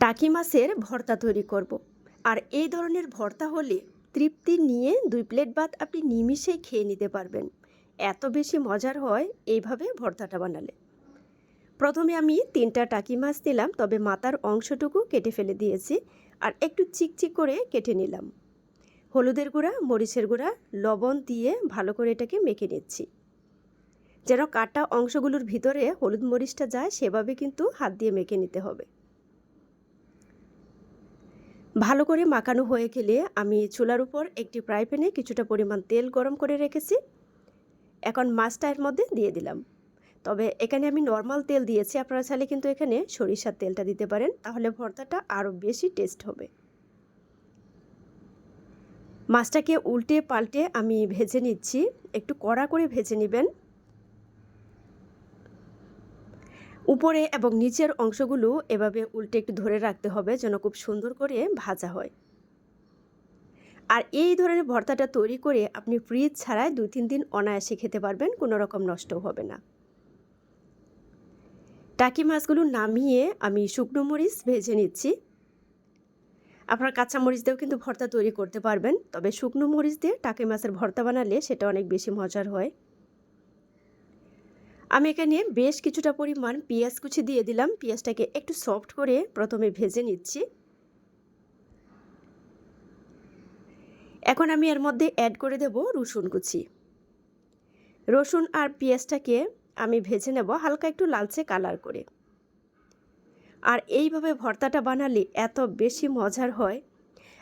টাকি মাছের ভর্তা তৈরি করব। আর এই ধরনের ভর্তা হলে তৃপ্তি নিয়ে দুই প্লেট ভাত আপনি নিমিষেই খেয়ে নিতে পারবেন। এত বেশি মজার হয় এইভাবে ভর্তাটা বানালে। প্রথমে আমি তিনটা টাকি মাছ দিলাম তবে মাথার অংশটুকু কেটে ফেলে দিয়েছি আর একটু চিকচিক করে কেটে নিলাম। হলুদের গুঁড়া, মরিচের গুঁড়া, লবণ দিয়ে ভালো করে এটাকে মেখে নিচ্ছি। যেন কাটা অংশগুলোর ভিতরে হলুদ মরিচটা যায়, সেভাবে কিন্তু হাত দিয়ে মেখে নিতে হবে। ভালো করে মাখানো হয়ে গেলে আমি চুলার উপর একটি ফ্রাই প্যানে কিছুটা পরিমাণ তেল গরম করে রেখেছি। এখন মাছটা এর মধ্যে দিয়ে দিলাম। তবে এখানে আমি নর্মাল তেল দিয়েছি, আপনারা চাইলে কিন্তু এখানে সরিষার তেলটা দিতে পারেন, তাহলে ভর্তাটা আরও বেশি টেস্ট হবে। মাছটাকে উল্টে পাল্টে আমি ভেজে নিচ্ছি, একটু কড়া করে ভেজে নেবেন। উপরে এবং নিচের অংশগুলো এভাবে উল্টে একটু ধরে রাখতে হবে যেন খুব সুন্দর করে ভাজা হয়। আর এই ধরনের ভর্তাটা তৈরি করে আপনি ফ্রিজ ছাড়াই দুই তিন দিন অনায়াসে খেতে পারবেন, কোনো রকম নষ্ট হবে না। টাকি মাছগুলো নামিয়ে আমি শুকনো মরিচ ভেজে নিচ্ছি। আপনার কাঁচা মরিচ দিয়েও কিন্তু ভর্তা তৈরি করতে পারবেন, তবে শুকনো মরিচ দিয়ে টাকি মাছের ভর্তা বানালে সেটা অনেক বেশি মজার হয়। আমি এখানে বেশ কিছুটা পরিমাণ পেঁয়াজ কুচি দিয়ে দিলাম। পেঁয়াজটাকে একটু সফট করে প্রথমে ভেজে নিচ্ছি। এখন আমি এর মধ্যে অ্যাড করে দেব রসুন কুচি। রসুন আর পেঁয়াজটাকে আমি ভেজে নেব হালকা একটু লালচে কালার করে। আর এইভাবে ভর্তাটা বানালে এত বেশি মজার হয়।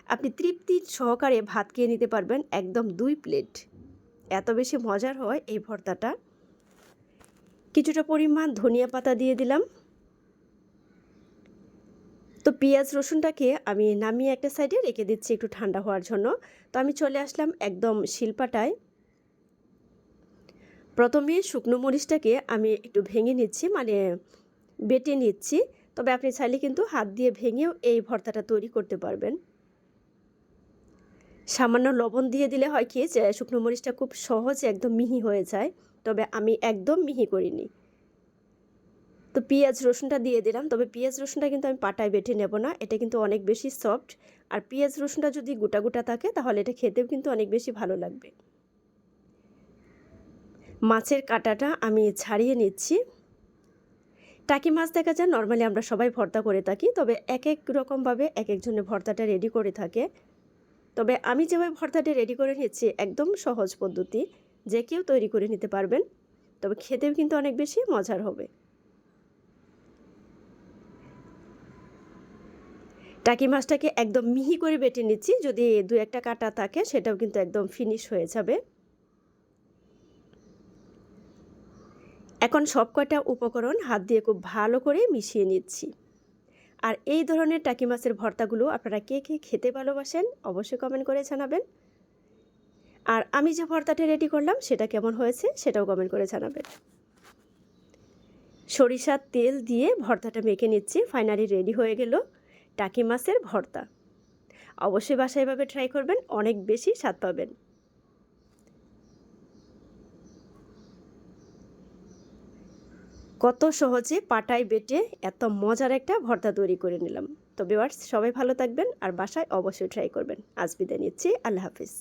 আপনি তৃপ্তির সহকারে ভাত খেয়ে নিতে পারবেন একদম দুই প্লেট এত বেশি মজার হয় এই ভর্তাটা। কিছুটা পরিমাণ ধনিয়া পাতা দিয়ে দিলাম। তো পেঁয়াজ রসুনটাকে আমি নামিয়ে একটা সাইডে রেখে দিচ্ছি একটু ঠান্ডা হওয়ার জন্য। তো আমি চলে আসলাম একদম শিল্পাটায়। প্রথমে শুকনো মরিচটাকে আমি একটু ভেঙে নিচ্ছি মানে বেটে নিচ্ছি। তবে আপনি চাইলে কিন্তু হাত দিয়ে ভেঙেও এই ভর্তাটা তৈরি করতে পারবেন। সামান্য লবণ দিয়ে দিলে হয় কি যে শুকনো মরিচটা খুব সহজে একদম মিহি হয়ে যায়। তবে আমি একদম মিহি করিনি। তো পেঁয়াজ রসুনটা দিয়ে দিলাম, তবে পেঁয়াজ রসুনটা কিন্তু আমি পাটায় বেটে নেব না, এটা কিন্তু অনেক বেশি সফট আর পেঁয়াজ রসুনটা যদি গোটা গোটা থাকে, তাহলে এটা খেতেও কিন্তু অনেক বেশি ভালো লাগবে। মাছের কাটাটা আমি ছাড়িয়ে নিচ্ছি। টাকি মাছ দেখা যায় নর্মালি আমরা সবাই ভর্তা করে থাকি, তবে এক এক রকমভাবে এক একজনের ভর্তাটা রেডি করে থাকে। তবে আমি যেভাবে ভর্তাটা রেডি করে নিচ্ছি, একদম সহজ পদ্ধতি। যে কেউ তৈরি করে নিতে পারবেন। তবে খেতেও কিন্তু অনেক বেশি মজার হবে। টাকি মাছটাকে একদম মিহি করে বেটে নিচ্ছি। যদি দু একটা কাটা থাকে, সেটাও কিন্তু একদম ফিনিশ হয়ে যাবে। এখন সব কয়টা উপকরণ হাত দিয়ে খুব ভালো করে মিশিয়ে নিচ্ছি। আর এই ধরনের টাকি মাছের ভর্তাগুলো আপনারা কে কে খেতে ভালোবাসেন, অবশ্যই কমেন্ট করে জানাবেন। আর আমি যে ভর্তাটা রেডি করলাম, সেটা কেমন হয়েছে সেটাও কমেন্ট করে জানাবেন। সরিষার তেল দিয়ে ভর্তাটা মেখে নিচ্ছি ফাইনালি রেডি হয়ে গেল টাকি মাছের ভর্তা। অবশ্যই বাসায় এভাবে ট্রাই করবেন, অনেক বেশি স্বাদ পাবেন। কত সহজে পাটায় বেটে এত মজার একটা ভর্তা তৈরি করে নিলাম। তো বিওয়ার্স সবাই ভালো থাকবেন আর বাসায় অবশ্যই ট্রাই করবেন। আজ বিদায় নিচ্ছি, আল্লাহ হাফিজ।